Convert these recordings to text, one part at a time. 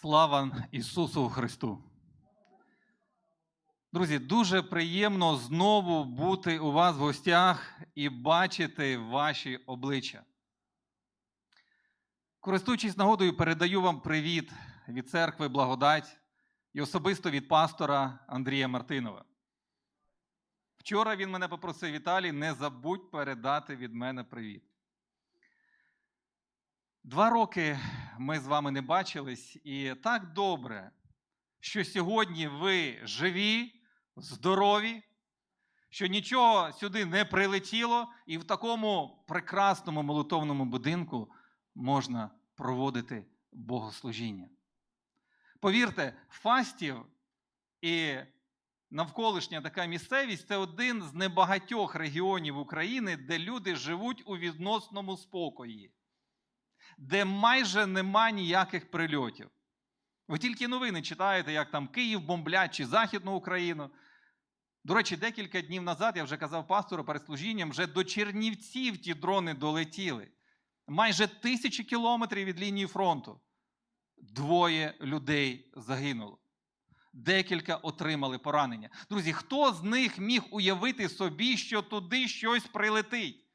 Слава Ісусу Христу! Друзі, дуже приємно знову бути у вас в гостях і бачити ваші обличчя. Користуючись нагодою, передаю вам привіт від церкви Благодать і особисто від пастора Андрія Мартинова. Вчора він мене попросив Віталій, не забудь передати від мене привіт. Два роки ми з вами не бачились, і так добре, що сьогодні ви живі, здорові, що нічого сюди не прилетіло, і в такому прекрасному молитовному будинку можна проводити богослужіння. Повірте, фастів і навколишня така місцевість це один з небагатьох регіонів України, де люди живуть у відносному спокої де майже нема ніяких прильотів. Ви тільки новини читаєте, як там Київ бомблять чи Західну Україну. До речі, декілька днів назад я вже казав пастору перед служінням, вже до Чернівців ті дрони долетіли. Майже тисячі кілометрів від лінії фронту. Двоє людей загинуло. Декілька отримали поранення. Друзі, хто з них міг уявити собі, що туди щось прилетить?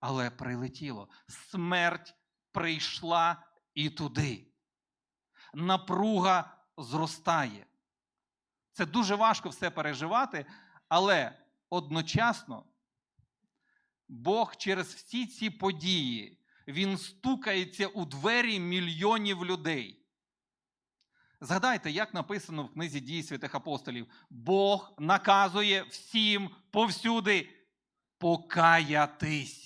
Але прилетіло. Смерть прийшла і туди. Напруга зростає. Це дуже важко все переживати, але одночасно Бог через всі ці події Він стукається у двері мільйонів людей. Згадайте, як написано в книзі дій святих апостолів: Бог наказує всім повсюди покаятись.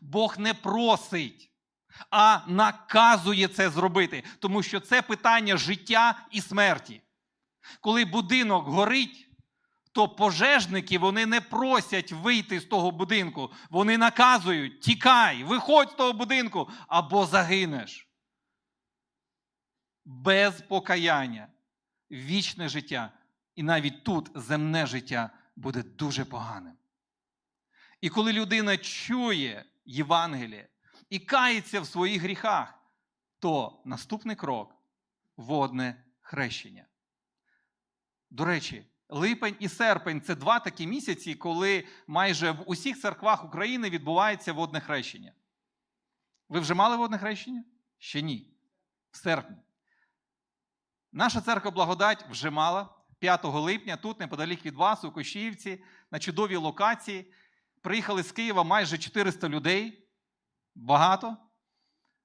Бог не просить, а наказує це зробити, тому що це питання життя і смерті. Коли будинок горить, то пожежники вони не просять вийти з того будинку. Вони наказують: тікай, виходь з того будинку або загинеш. Без покаяння, вічне життя, і навіть тут земне життя буде дуже поганим. І коли людина чує Євангеліє і кається в своїх гріхах, то наступний крок водне хрещення. До речі, липень і серпень це два такі місяці, коли майже в усіх церквах України відбувається водне хрещення. Ви вже мали водне хрещення? Ще ні. В серпні. Наша церква Благодать вже мала 5 липня, тут, неподалік від вас, у Кошіївці, на чудовій локації. Приїхали з Києва майже 400 людей. Багато.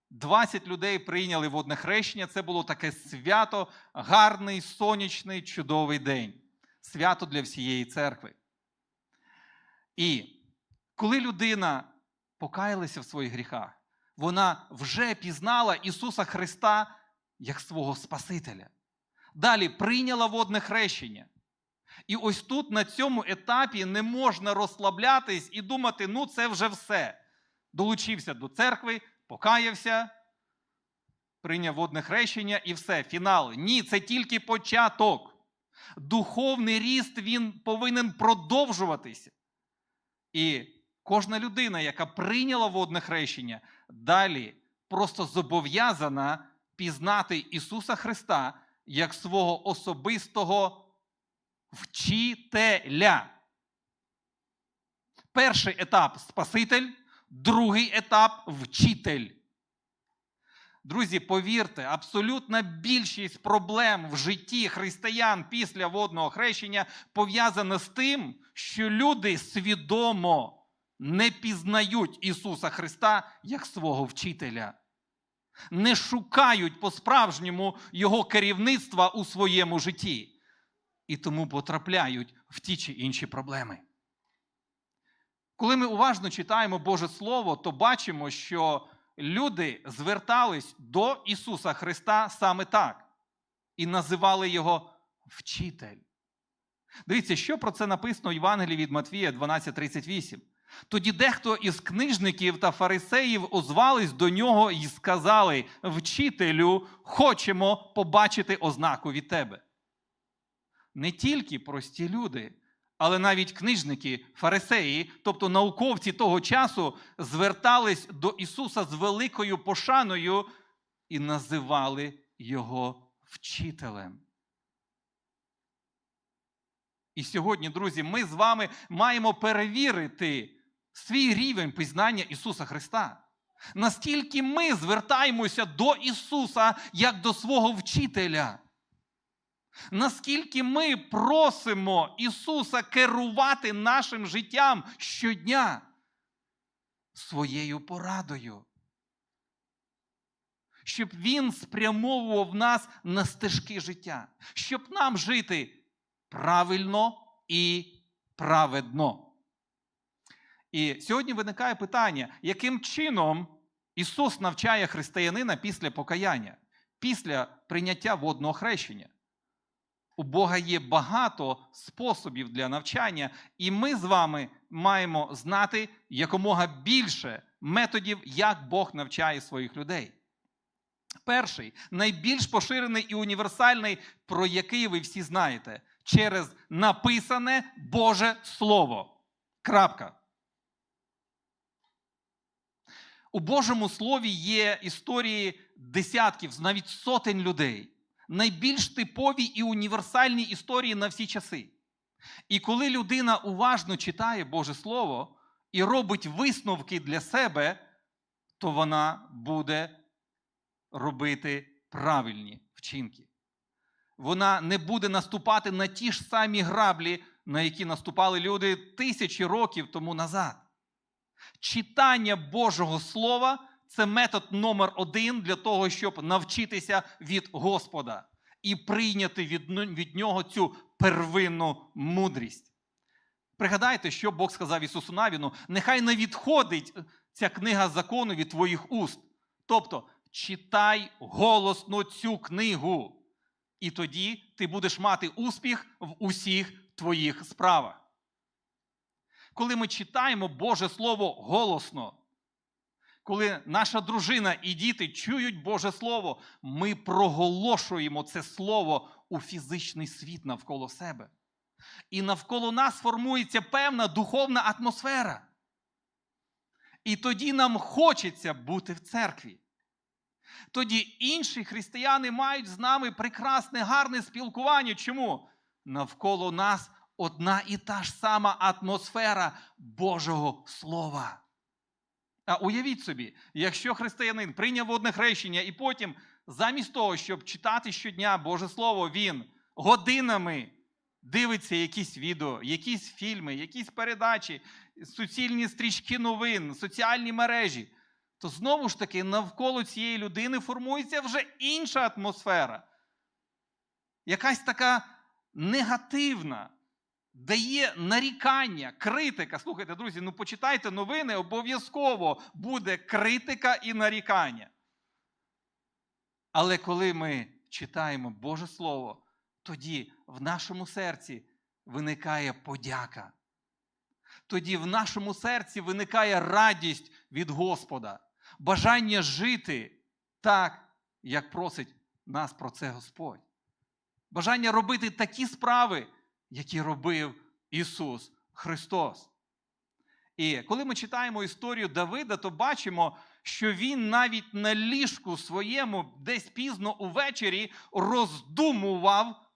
20 людей прийняли водне хрещення. Це було таке свято, гарний, сонячний, чудовий день. Свято для всієї церкви. І коли людина покаялася в своїх гріхах, вона вже пізнала Ісуса Христа як свого Спасителя. Далі прийняла водне хрещення. І ось тут, на цьому етапі, не можна розслаблятись і думати, ну це вже все. Долучився до церкви, покаявся, прийняв водне хрещення і все, фінал. Ні, це тільки початок. Духовний ріст він повинен продовжуватися. І кожна людина, яка прийняла водне хрещення, далі просто зобов'язана пізнати Ісуса Христа як свого особистого вчителя. Перший етап Спаситель, другий етап вчитель. Друзі, повірте, абсолютна більшість проблем в житті християн після водного хрещення пов'язана з тим, що люди свідомо не пізнають Ісуса Христа як свого вчителя, не шукають по-справжньому Його керівництва у своєму житті і тому потрапляють в ті чи інші проблеми. Коли ми уважно читаємо Боже Слово, то бачимо, що люди звертались до Ісуса Христа саме так і називали Його вчитель. Дивіться, що про це написано в Євангелії від Матвія 12:38. Тоді дехто із книжників та фарисеїв озвались до нього і сказали: Вчителю, хочемо побачити ознаку від тебе не тільки прості люди, але навіть книжники, фарисеї, тобто науковці того часу, звертались до Ісуса з великою пошаною і називали його вчителем. І сьогодні, друзі, ми з вами маємо перевірити свій рівень пізнання Ісуса Христа. Настільки ми звертаємося до Ісуса як до свого вчителя. Наскільки ми просимо Ісуса керувати нашим життям щодня своєю порадою, щоб Він спрямовував нас на стежки життя, щоб нам жити правильно і праведно. І сьогодні виникає питання, яким чином Ісус навчає християнина після покаяння, після прийняття водного хрещення. У Бога є багато способів для навчання, і ми з вами маємо знати якомога більше методів, як Бог навчає своїх людей. Перший, найбільш поширений і універсальний, про який ви всі знаєте, через написане Боже Слово. Крапка. У Божому Слові є історії десятків, навіть сотень людей. Найбільш типові і універсальні історії на всі часи. І коли людина уважно читає Боже Слово і робить висновки для себе, то вона буде робити правильні вчинки. Вона не буде наступати на ті ж самі граблі, на які наступали люди тисячі років тому назад. Читання Божого Слова це метод номер один для того, щоб навчитися від Господа і прийняти від, нього цю первинну мудрість. Пригадайте, що Бог сказав Ісусу Навіну: нехай не відходить ця книга закону від твоїх уст. Тобто, читай голосно цю книгу, і тоді ти будеш мати успіх в усіх твоїх справах. Коли ми читаємо Боже Слово голосно, коли наша дружина і діти чують Боже Слово, ми проголошуємо це Слово у фізичний світ навколо себе. І навколо нас формується певна духовна атмосфера. І тоді нам хочеться бути в церкві. Тоді інші християни мають з нами прекрасне, гарне спілкування. Чому? Навколо нас одна і та ж сама атмосфера Божого Слова. А уявіть собі, якщо християнин прийняв водне хрещення, і потім, замість того, щоб читати щодня Боже Слово, він годинами дивиться якісь відео, якісь фільми, якісь передачі, суцільні стрічки новин, соціальні мережі, то знову ж таки навколо цієї людини формується вже інша атмосфера. Якась така негативна, дає нарікання, критика. Слухайте, друзі, ну почитайте новини, обов'язково буде критика і нарікання. Але коли ми читаємо Боже Слово, тоді в нашому серці виникає подяка. Тоді в нашому серці виникає радість від Господа, бажання жити так, як просить нас про це Господь. Бажання робити такі справи, які робив Ісус Христос. І коли ми читаємо історію Давида, то бачимо, що він навіть на ліжку своєму десь пізно увечері роздумував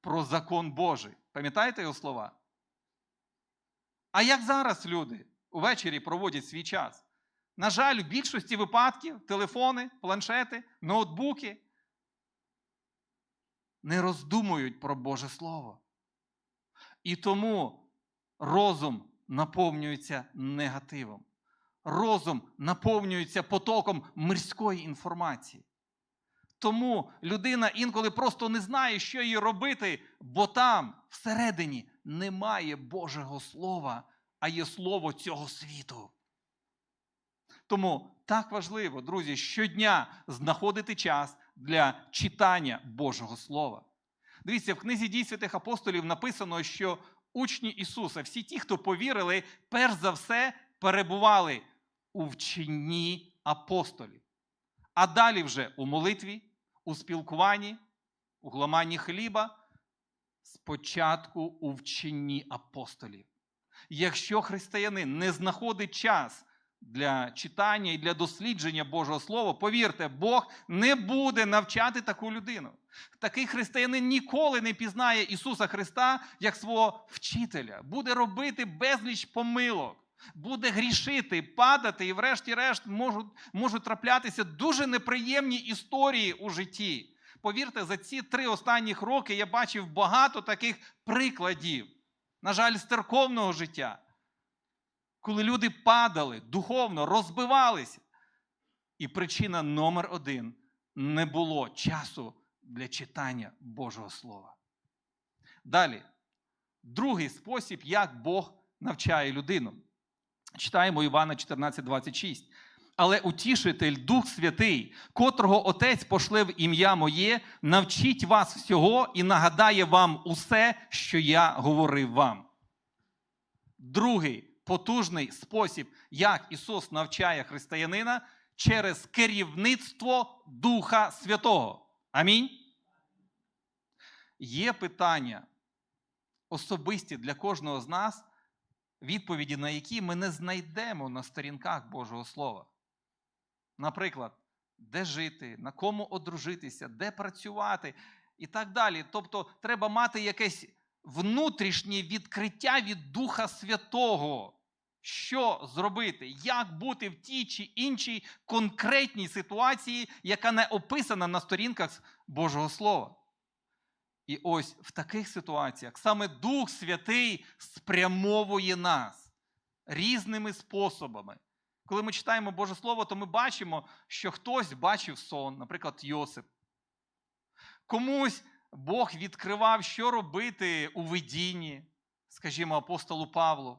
про закон Божий. Пам'ятаєте його слова? А як зараз люди увечері проводять свій час? На жаль, в більшості випадків телефони, планшети, ноутбуки не роздумують про Боже Слово. І тому розум наповнюється негативом. Розум наповнюється потоком мирської інформації. Тому людина інколи просто не знає, що їй робити, бо там всередині немає Божого Слова, а є слово цього світу. Тому так важливо, друзі, щодня знаходити час для читання Божого Слова. Дивіться, в книзі дій святих апостолів написано, що учні Ісуса, всі ті, хто повірили, перш за все перебували у вченні апостолів. А далі вже у молитві, у спілкуванні, у гламанні хліба, спочатку у вченні апостолів. Якщо християнин не знаходить час для читання і для дослідження Божого Слова, повірте, Бог не буде навчати таку людину. Такий християнин ніколи не пізнає Ісуса Христа як свого вчителя, буде робити безліч помилок, буде грішити, падати, і, врешті-решт, можуть, можуть траплятися дуже неприємні історії у житті. Повірте, за ці три останніх роки я бачив багато таких прикладів, на жаль, з церковного життя, коли люди падали духовно, розбивалися. І причина номер один не було часу для читання Божого Слова. Далі, другий спосіб, як Бог навчає людину. Читаємо Івана 14:26. Але утішитель, Дух Святий, котрого Отець пошле в ім'я моє, навчить вас всього і нагадає вам усе, що я говорив вам. Другий потужний спосіб, як Ісус навчає християнина через керівництво Духа Святого. Амінь. Є питання особисті для кожного з нас, відповіді на які ми не знайдемо на сторінках Божого Слова. Наприклад, де жити, на кому одружитися, де працювати і так далі. Тобто, треба мати якесь внутрішнє відкриття від Духа Святого. Що зробити, як бути в тій чи іншій конкретній ситуації, яка не описана на сторінках Божого Слова. І ось в таких ситуаціях саме Дух Святий спрямовує нас різними способами. Коли ми читаємо Боже Слово, то ми бачимо, що хтось бачив сон, наприклад, Йосип. Комусь Бог відкривав, що робити у видінні, скажімо, апостолу Павлу.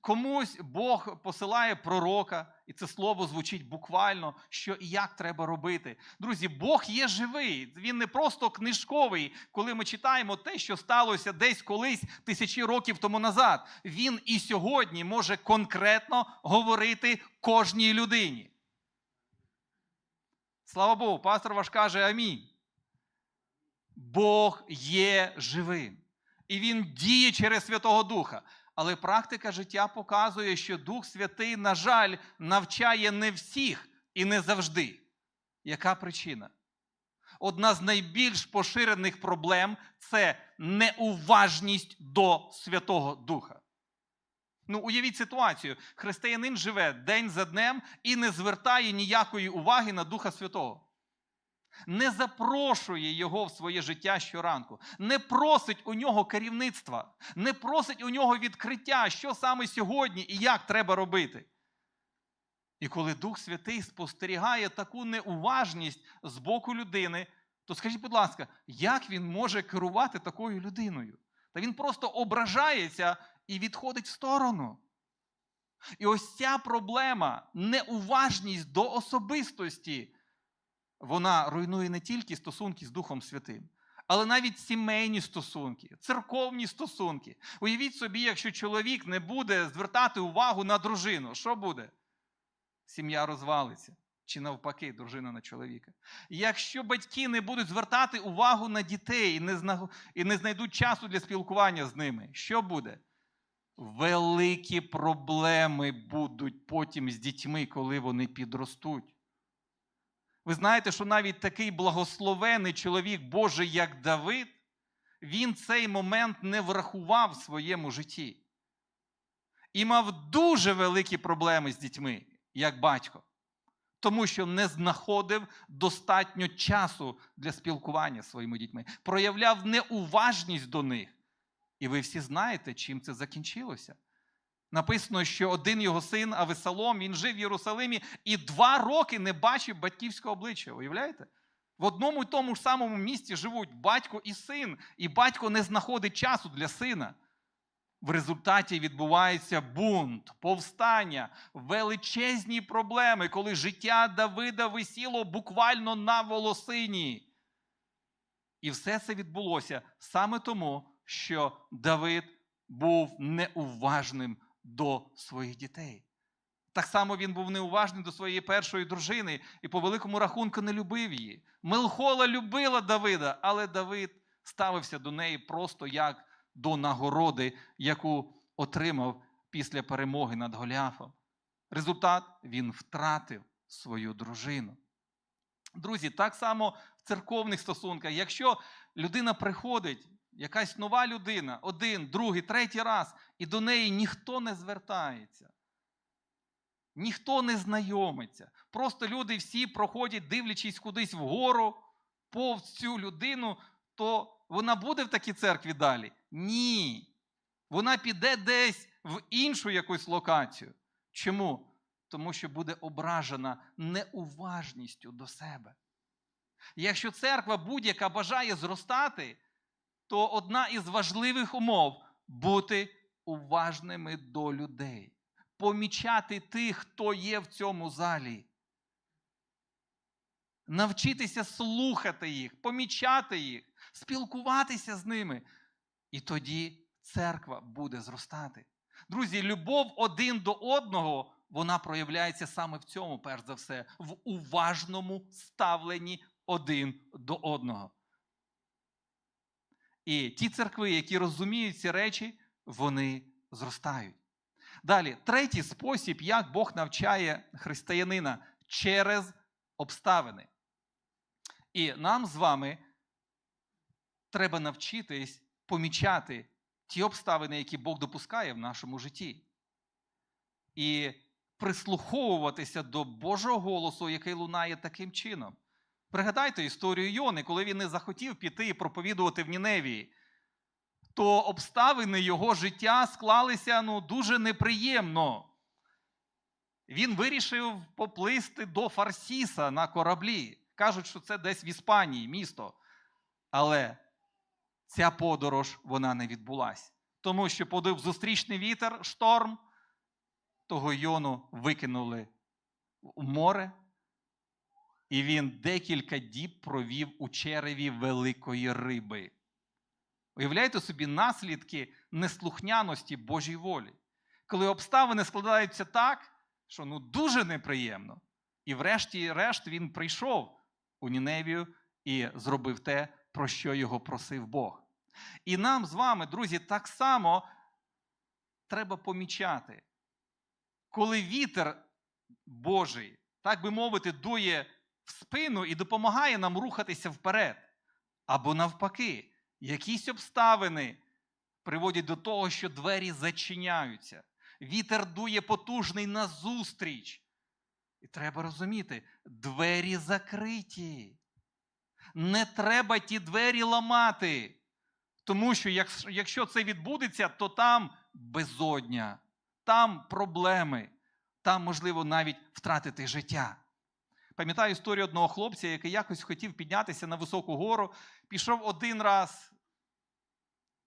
Комусь Бог посилає пророка, і це слово звучить буквально, що і як треба робити. Друзі, Бог є живий, він не просто книжковий, коли ми читаємо те, що сталося десь колись тисячі років тому назад. Він і сьогодні може конкретно говорити кожній людині. Слава Богу, пастор ваш каже Амінь. Бог є живим. І він діє через Святого Духа. Але практика життя показує, що Дух Святий, на жаль, навчає не всіх і не завжди. Яка причина? Одна з найбільш поширених проблем це неуважність до Святого Духа. Ну, уявіть ситуацію: християнин живе день за днем і не звертає ніякої уваги на Духа Святого. Не запрошує його в своє життя щоранку, не просить у нього керівництва, не просить у нього відкриття, що саме сьогодні і як треба робити. І коли Дух Святий спостерігає таку неуважність з боку людини, то скажіть, будь ласка, як він може керувати такою людиною? Та він просто ображається і відходить в сторону. І ось ця проблема, неуважність до особистості, вона руйнує не тільки стосунки з Духом Святим, але навіть сімейні стосунки, церковні стосунки. Уявіть собі, якщо чоловік не буде звертати увагу на дружину, що буде? Сім'я розвалиться. Чи навпаки, дружина на чоловіка. Якщо батьки не будуть звертати увагу на дітей і не, знайдуть часу для спілкування з ними, що буде? Великі проблеми будуть потім з дітьми, коли вони підростуть. Ви знаєте, що навіть такий благословений чоловік Божий, як Давид, він цей момент не врахував в своєму житті. І мав дуже великі проблеми з дітьми, як батько, тому що не знаходив достатньо часу для спілкування з своїми дітьми, проявляв неуважність до них. І ви всі знаєте, чим це закінчилося. Написано, що один його син Авесалом, він жив в Єрусалимі і два роки не бачив батьківського обличчя. Уявляєте? В одному і тому ж самому місті живуть батько і син, і батько не знаходить часу для сина. В результаті відбувається бунт, повстання, величезні проблеми, коли життя Давида висіло буквально на волосині. І все це відбулося саме тому, що Давид був неуважним до своїх дітей. Так само він був неуважний до своєї першої дружини і по великому рахунку не любив її. Мелхола любила Давида, але Давид ставився до неї просто як до нагороди, яку отримав після перемоги над Голіафом. Результат він втратив свою дружину. Друзі, так само в церковних стосунках, якщо людина приходить, якась нова людина, один, другий, третій раз, і до неї ніхто не звертається, ніхто не знайомиться. Просто люди всі проходять, дивлячись кудись вгору, повз цю людину, то вона буде в такій церкві далі? Ні. Вона піде десь в іншу якусь локацію. Чому? Тому що буде ображена неуважністю до себе. Якщо церква будь-яка бажає зростати, то одна із важливих умов бути уважними до людей, помічати тих, хто є в цьому залі. Навчитися слухати їх, помічати їх, спілкуватися з ними. І тоді церква буде зростати. Друзі, любов один до одного, вона проявляється саме в цьому, перш за все, в уважному ставленні один до одного. І ті церкви, які розуміють ці речі, вони зростають. Далі, третій спосіб, як Бог навчає християнина через обставини. І нам з вами треба навчитись помічати ті обставини, які Бог допускає в нашому житті. І прислуховуватися до Божого голосу, який лунає таким чином. Пригадайте історію Йони, коли він не захотів піти і проповідувати в Ніневії, то обставини його життя склалися ну, дуже неприємно. Він вирішив поплисти до Фарсіса на кораблі. Кажуть, що це десь в Іспанії місто. Але ця подорож вона не відбулась. Тому що подив зустрічний вітер, шторм, того Йону викинули в море, і він декілька діб провів у череві великої риби. Уявляєте собі наслідки неслухняності Божій волі, коли обставини складаються так, що ну дуже неприємно. І врешті-решт він прийшов у Ніневію і зробив те, про що його просив Бог. І нам з вами, друзі, так само треба помічати, коли вітер Божий, так би мовити, дує в спину і допомагає нам рухатися вперед. Або навпаки, якісь обставини приводять до того, що двері зачиняються. Вітер дує потужний назустріч. І треба розуміти, двері закриті. Не треба ті двері ламати. Тому що якщо це відбудеться, то там безодня, там проблеми, там можливо навіть втратити життя. Пам'ятаю історію одного хлопця, який якось хотів піднятися на високу гору, пішов один раз.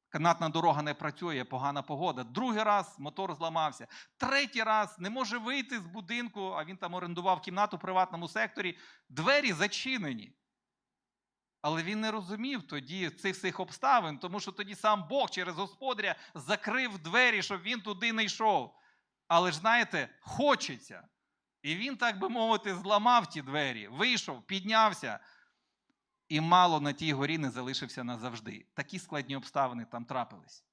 Канатна дорога не працює, погана погода. Другий раз мотор зламався. Третій раз не може вийти з будинку, а він там орендував кімнату в приватному секторі. Двері зачинені. Але він не розумів тоді цих всіх обставин, тому що тоді сам Бог через господаря закрив двері, щоб він туди не йшов. Але ж знаєте, хочеться. І він, так би мовити, зламав ті двері, вийшов, піднявся. І мало на тій горі не залишився назавжди. Такі складні обставини там трапились.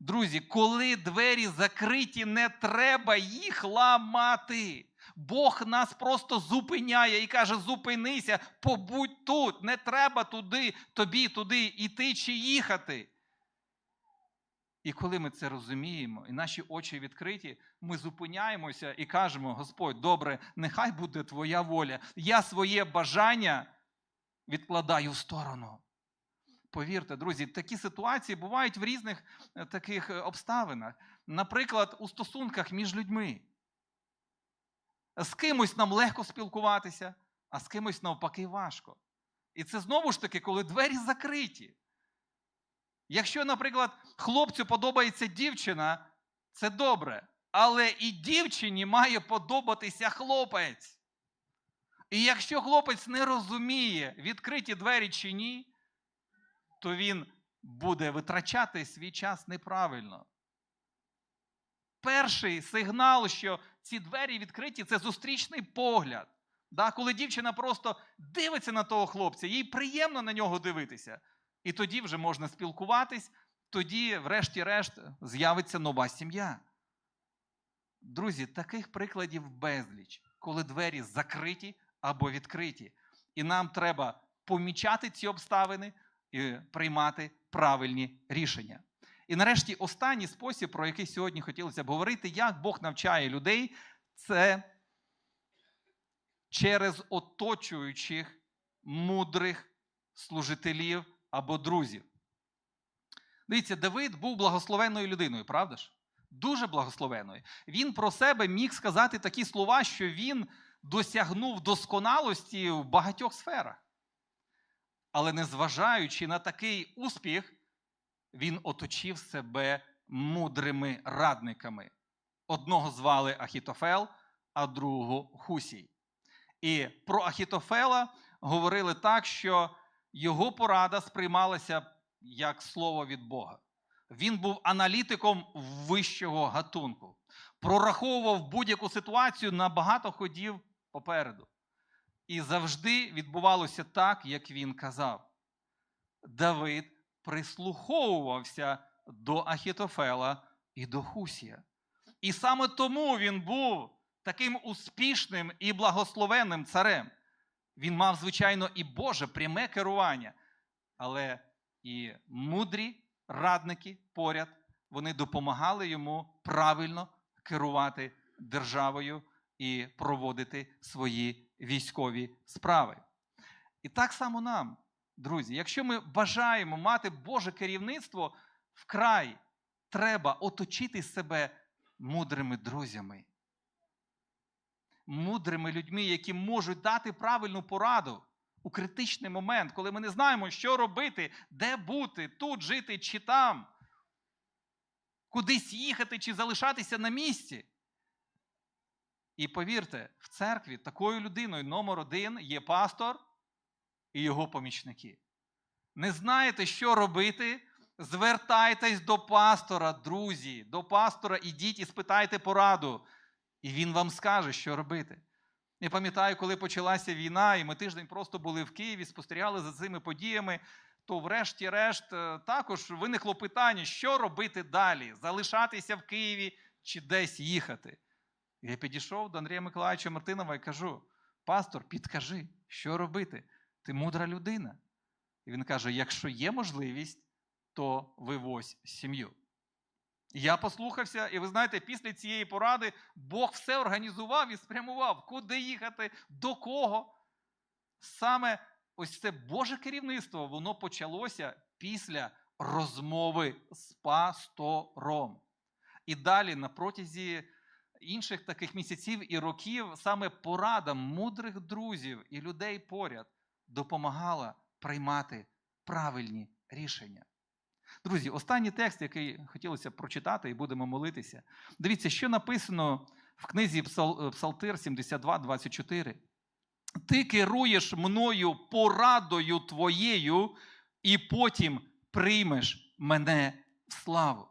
Друзі, коли двері закриті, не треба їх ламати. Бог нас просто зупиняє і каже: зупинися, побудь тут, не треба туди, тобі туди йти чи їхати. І коли ми це розуміємо, і наші очі відкриті, ми зупиняємося і кажемо: Господь, добре, нехай буде Твоя воля. Я своє бажання відкладаю в сторону. Повірте, друзі, такі ситуації бувають в різних е, таких е, обставинах. Наприклад, у стосунках між людьми. З кимось нам легко спілкуватися, а з кимось навпаки важко. І це знову ж таки, коли двері закриті. Якщо, наприклад, хлопцю подобається дівчина, це добре. Але і дівчині має подобатися хлопець. І якщо хлопець не розуміє, відкриті двері чи ні, то він буде витрачати свій час неправильно. Перший сигнал, що ці двері відкриті, це зустрічний погляд. Да? Коли дівчина просто дивиться на того хлопця, їй приємно на нього дивитися. І тоді вже можна спілкуватись, тоді, врешті-решт, з'явиться нова сім'я. Друзі, таких прикладів безліч, коли двері закриті або відкриті. І нам треба помічати ці обставини і приймати правильні рішення. І нарешті останній спосіб, про який сьогодні хотілося б говорити, як Бог навчає людей, це через оточуючих мудрих служителів або друзів. Дивіться, Давид був благословенною людиною, правда ж? Дуже благословенною. Він про себе міг сказати такі слова, що він досягнув досконалості в багатьох сферах. Але незважаючи на такий успіх, він оточив себе мудрими радниками. Одного звали Ахітофел, а другого Хусій. І про Ахітофела говорили так, що його порада сприймалася як слово від Бога. Він був аналітиком вищого гатунку, прораховував будь-яку ситуацію на багато ходів попереду. І завжди відбувалося так, як він казав. Давид прислуховувався до Ахітофела і до Хусія. І саме тому він був таким успішним і благословенним царем. Він мав, звичайно, і Боже пряме керування, але і мудрі радники поряд вони допомагали йому правильно керувати державою і проводити свої військові справи. І так само нам, друзі, якщо ми бажаємо мати Боже керівництво, вкрай треба оточити себе мудрими друзями, мудрими людьми, які можуть дати правильну пораду у критичний момент, коли ми не знаємо, що робити, де бути, тут жити чи там, кудись їхати чи залишатися на місці. І повірте, в церкві такою людиною номер один є пастор і його помічники. Не знаєте, що робити? Звертайтесь до пастора, друзі, до пастора ідіть і спитайте пораду. І він вам скаже, що робити. Я пам'ятаю, коли почалася війна, і ми тиждень просто були в Києві, спостерігали за цими подіями, то, врешті-решт, е, також виникло питання, що робити далі: залишатися в Києві чи десь їхати. Я підійшов до Андрія Миколаївича Мартинова і кажу: пастор, підкажи, що робити? Ти мудра людина. І він каже: якщо є можливість, то вивозь сім'ю. Я послухався, і ви знаєте, після цієї поради Бог все організував і спрямував, куди їхати, до кого. Саме ось це Боже керівництво, воно почалося після розмови з пастором. І далі, на протязі інших таких місяців і років, саме порада мудрих друзів і людей поряд допомагала приймати правильні рішення. Друзі, останній текст, який хотілося прочитати, і будемо молитися. Дивіться, що написано в книзі Псал- Псалтир 72, 24. Ти керуєш мною порадою твоєю, і потім приймеш мене в славу.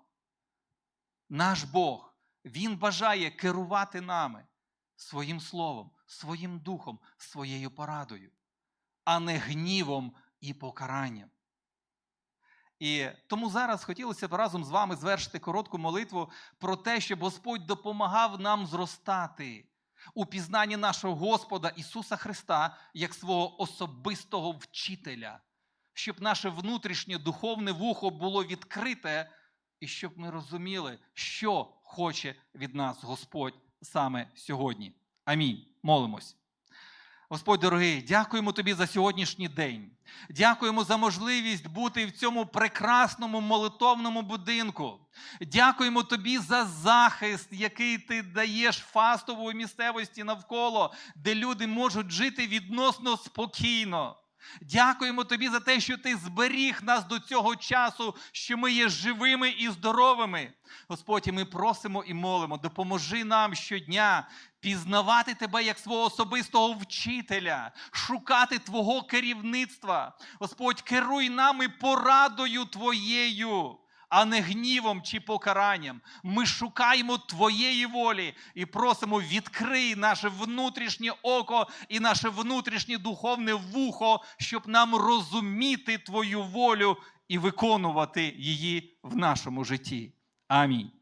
Наш Бог, Він бажає керувати нами своїм словом, своїм духом, своєю порадою, а не гнівом і покаранням. І тому зараз хотілося б разом з вами звершити коротку молитву про те, щоб Господь допомагав нам зростати у пізнанні нашого Господа Ісуса Христа як свого особистого вчителя, щоб наше внутрішнє духовне вухо було відкрите, і щоб ми розуміли, що хоче від нас Господь саме сьогодні. Амінь. Молимось. Господь дорогий, дякуємо тобі за сьогоднішній день. Дякуємо за можливість бути в цьому прекрасному молитовному будинку. Дякуємо тобі за захист, який ти даєш фастової місцевості навколо, де люди можуть жити відносно спокійно. Дякуємо тобі за те, що ти зберіг нас до цього часу, що ми є живими і здоровими. Господь, ми просимо і молимо, допоможи нам щодня пізнавати тебе як свого особистого вчителя, шукати Твого керівництва. Господь, керуй нами порадою Твоєю, а не гнівом чи покаранням. Ми шукаємо Твоєї волі і просимо, відкрий наше внутрішнє око і наше внутрішнє духовне вухо, щоб нам розуміти Твою волю і виконувати її в нашому житті. Амінь.